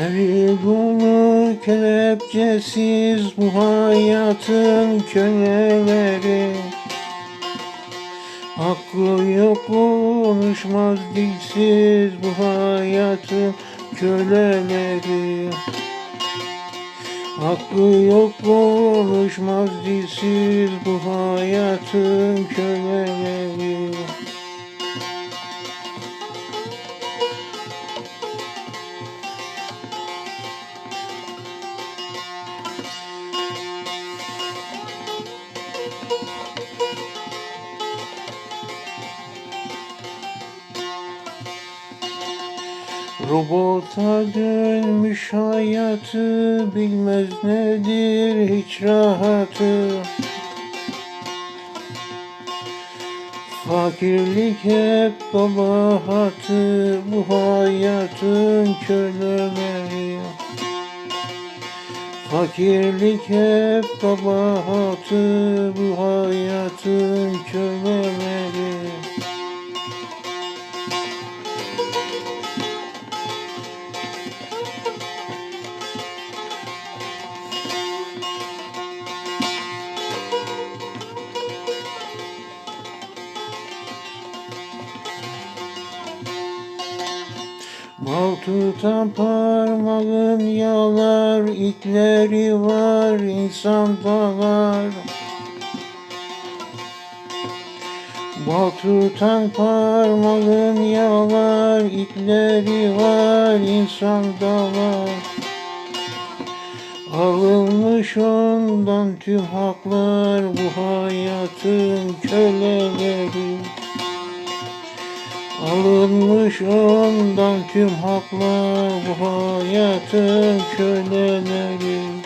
Evi dolu kelepçesiz bu hayatın köleleri Hakkı yok konuşmaz dilsiz bu hayatın köleleri Hakkı yok konuşmaz dilsiz bu hayatın köleleri Robota dönmüş hayatı bilmez nedir hiç rahatı. Fakirlik hep kabahatı bu hayatın köleleri Fakirlik hep kabahatı bu hayatın köleleri Mal tutan parmağın yalar, itleri var insan dalar. Bal tutan parmağın yalar, itleri var insan dalar. Alınmış ondan tüm haklar bu hayatın köleleri. Alınmış ondan tüm haklar bu hayatın köleleri.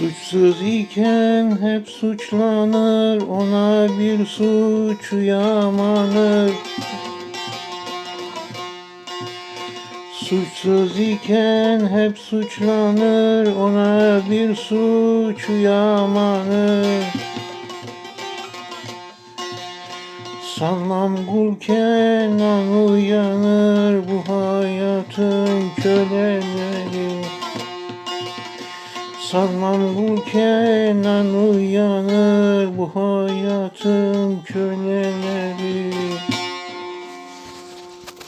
Suçsuz iken hep suçlanır, ona bir suç yamanır. Suçsuz iken hep suçlanır, ona bir suç yamanır. Sanmam kul Kenan uyanır bu hayatın köleleri. Sanmam bu Kenan uyanır bu hayatın köleleri